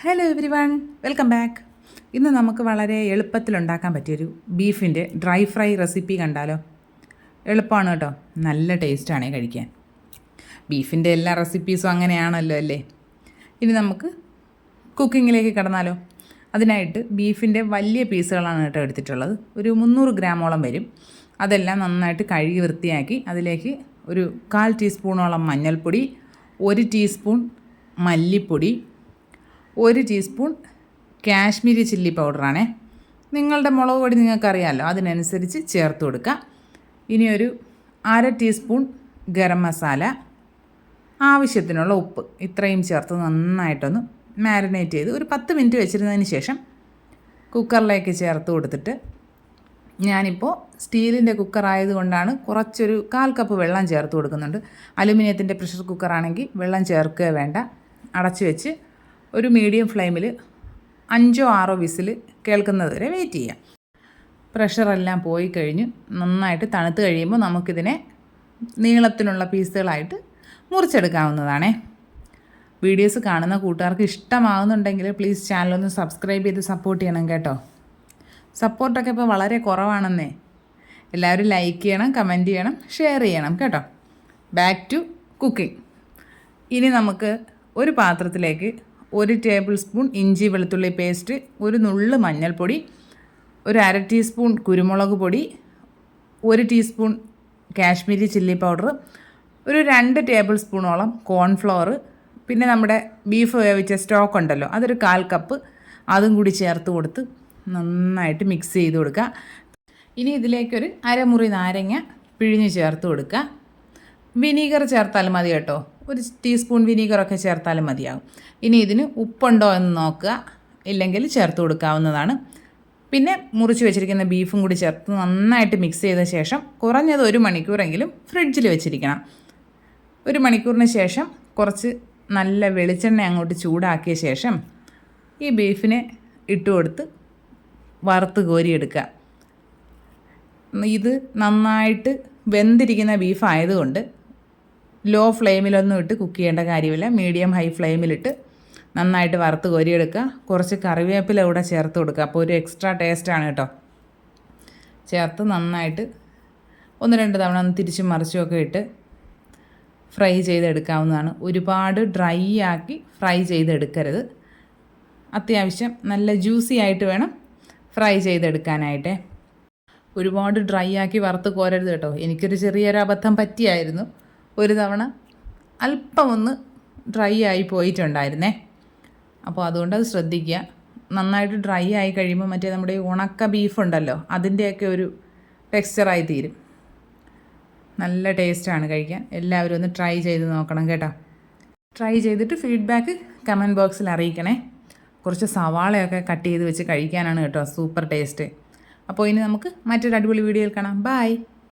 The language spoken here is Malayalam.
Hello everyone welcome back ഇന്ന് നമുക്ക് വളരെ എളുപ്പത്തിൽ ഉണ്ടാക്കാൻ പറ്റിയൊരു ബീഫിന്റെ ഡ്രൈ ഫ്രൈ റെസിപ്പി കണ്ടാലോ? എളുപ്പമാണ് കേട്ടോ. നല്ല ടേസ്റ്റാണ് കഴിക്കാൻ. ബീഫിന്റെ എല്ലാ റെസിപ്പീസും അങ്ങനെയാണല്ലോ അല്ലേ? ഇനി നമുക്ക് കുക്കിങ്ങിലേക്ക് കടന്നാലോ. അതിനായിട്ട് ബീഫിന്റെ വലിയ പീസുകളാണ് കേട്ടോ എടുത്തിട്ടുള്ളത്. ഒരു മുന്നൂറ് ഗ്രാമോളം വരും. അതെല്ലാം നന്നായിട്ട് കഴുകി വൃത്തിയാക്കി അതിലേക്ക് ഒരു കാൽ ടീസ്പൂണോളം മഞ്ഞൾപ്പൊടി ഒരു ടീസ്പൂൺ മല്ലിപ്പൊടി ഒരു ടീസ്പൂൺ കാശ്മീരി ചില്ലി പൗഡറാണേ. നിങ്ങളുടെ മുളക് പൊടി നിങ്ങൾക്കറിയാമല്ലോ അതിനനുസരിച്ച് ചേർത്ത് കൊടുക്കുക ഇനി ഒരു അര ടീസ്പൂൺ ഗരം മസാല ആവശ്യത്തിനുള്ള ഉപ്പ് ഇത്രയും ചേർത്ത് നന്നായിട്ടൊന്ന് മാരിനേറ്റ് ചെയ്ത് ഒരു പത്ത് മിനിറ്റ് വെച്ചിരുന്നതിന് ശേഷം കുക്കറിലേക്ക് ചേർത്ത് കൊടുത്തിട്ട് ഞാനിപ്പോൾ സ്റ്റീലിന്റെ കുക്കർ ആയതുകൊണ്ടാണ് കുറച്ചൊരു കാൽ കപ്പ് വെള്ളം ചേർത്ത് കൊടുക്കുന്നുണ്ട്. അലുമിനിയത്തിന്റെ പ്രഷർ കുക്കറാണെങ്കിൽ വെള്ളം ചേർക്കുക വേണ്ട അടച്ചു വെച്ച് ഒരു മീഡിയം ഫ്ലെയിമിൽ അഞ്ചോ ആറോ വിസിൽ കേൾക്കുന്നത് വരെ വെയിറ്റ് ചെയ്യാം പ്രഷറെല്ലാം പോയി കഴിഞ്ഞ് നന്നായിട്ട് തണുത്ത് കഴിയുമ്പോൾ നമുക്കിതിനെ നീളത്തിലുള്ള പീസുകളായിട്ട് മുറിച്ചെടുക്കാവുന്നതാണേ. വീഡിയോസ് കാണുന്ന കൂട്ടുകാർക്ക് ഇഷ്ടമാകുന്നുണ്ടെങ്കിൽ പ്ലീസ് ചാനലൊന്ന് സബ്സ്ക്രൈബ് ചെയ്ത് സപ്പോർട്ട് ചെയ്യണം കേട്ടോ. സപ്പോർട്ടൊക്കെ ഇപ്പോൾ വളരെ കുറവാണെന്നേ. എല്ലാവരും ലൈക്ക് ചെയ്യണം കമന്റ് ചെയ്യണം ഷെയർ ചെയ്യണം കേട്ടോ. ബാക്ക് ടു കുക്കിംഗ് ഇനി നമുക്ക് ഒരു പാത്രത്തിലേക്ക് ഒരു ടേബിൾ സ്പൂൺ ഇഞ്ചി വെളുത്തുള്ളി പേസ്റ്റ് ഒരു നുള്ള് മഞ്ഞൾപ്പൊടി ഒരു അര ടീസ്പൂൺ കുരുമുളക് പൊടി ഒരു ടീസ്പൂൺ കാശ്മീരി ചില്ലി പൗഡർ ഒരു രണ്ട് ടേബിൾ സ്പൂണോളം കോൺഫ്ലോർ പിന്നെ നമ്മുടെ ബീഫ് വേവിച്ച സ്റ്റോക്ക് ഉണ്ടല്ലോ അതൊരു കാൽ കപ്പ് അതും കൂടി ചേർത്ത് കൊടുത്ത് നന്നായിട്ട് മിക്സ് ചെയ്ത് കൊടുക്കുക. ഇനി ഇതിലേക്കൊരു അരമുറി നാരങ്ങ പിഴിഞ്ഞ് ചേർത്ത് കൊടുക്കുക. വിനീഗർ ചേർത്താലും മതി കേട്ടോ. ഒരു ടീസ്പൂൺ വിനീഗറൊക്കെ ചേർത്താലും മതിയാകും ഇനി ഇതിന് ഉപ്പുണ്ടോ എന്ന് നോക്കുക. ഇല്ലെങ്കിൽ ചേർത്ത് കൊടുക്കാവുന്നതാണ്. പിന്നെ മുറിച്ച് വെച്ചിരിക്കുന്ന ബീഫും കൂടി ചേർത്ത് നന്നായിട്ട് മിക്സ് ചെയ്ത ശേഷം കുറഞ്ഞത് ഒരു മണിക്കൂറെങ്കിലും ഫ്രിഡ്ജിൽ വെച്ചിരിക്കണം. ഒരു മണിക്കൂറിന് ശേഷം കുറച്ച് നല്ല വെളിച്ചെണ്ണ അങ്ങോട്ട് ചൂടാക്കിയ ശേഷം ഈ ബീഫിനെ ഇട്ട് കൊടുത്ത് വറുത്ത് കോരിയെടുക്കുക. ഇത് നന്നായിട്ട് വെന്തിരിക്കുന്ന ബീഫ് ആയതുകൊണ്ട് ലോ ഫ്ലെയിമിലൊന്നും ഇട്ട് കുക്ക് ചെയ്യേണ്ട കാര്യമില്ല. മീഡിയം ഹൈ ഫ്ലെയിമിലിട്ട് നന്നായിട്ട് വറുത്ത് കോരിയെടുക്കുക. കുറച്ച് കറിവേപ്പില കൂടെ ചേർത്ത് കൊടുക്കുക. അപ്പോൾ ഒരു എക്സ്ട്രാ ടേസ്റ്റാണ് കേട്ടോ. ചേർത്ത് നന്നായിട്ട് ഒന്ന് രണ്ട് തവണ ഒന്ന് തിരിച്ചും മറിച്ചുമൊക്കെ ഇട്ട് ഫ്രൈ ചെയ്തെടുക്കാവുന്നതാണ്. ഒരുപാട് ഡ്രൈ ആക്കി ഫ്രൈ ചെയ്തെടുക്കരുത്. അത്യാവശ്യം നല്ല ജ്യൂസി ആയിട്ട് വേണം ഫ്രൈ ചെയ്തെടുക്കാനായിട്ടേ. ഒരുപാട് ഡ്രൈ ആക്കി വറുത്ത് കോരരുത് കേട്ടോ. എനിക്കൊരു ചെറിയൊരു അബദ്ധം പറ്റിയായിരുന്നു. ഒരു തവണ അല്പം ഒന്ന് ഡ്രൈ ആയി പോയിട്ടുണ്ടായിരുന്നേ. അപ്പോൾ അതുകൊണ്ട് അത് ശ്രദ്ധിക്കുക. നന്നായിട്ട് ഡ്രൈ ആയി കഴിയുമ്പോൾ മറ്റേ നമ്മുടെ ഉണക്ക ബീഫ് ഉണ്ടല്ലോ അതിന്റെയൊക്കെ ഒരു ടെക്സ്ചറായി തീരും. നല്ല ടേസ്റ്റാണ് കഴിക്കാൻ. എല്ലാവരും ഒന്ന് ട്രൈ ചെയ്ത് നോക്കണം കേട്ടോ. ട്രൈ ചെയ്തിട്ട് ഫീഡ്ബാക്ക് കമന്റ് ബോക്സിൽ അറിയിക്കണേ. കുറച്ച് സവാളയൊക്കെ കട്ട് ചെയ്ത് വെച്ച് കഴിക്കാനാണ് കേട്ടോ സൂപ്പർ ടേസ്റ്റ് അപ്പോൾ ഇനി നമുക്ക് മറ്റൊരു അടിപൊളി വീഡിയോയിൽ കാണാം. ബായ്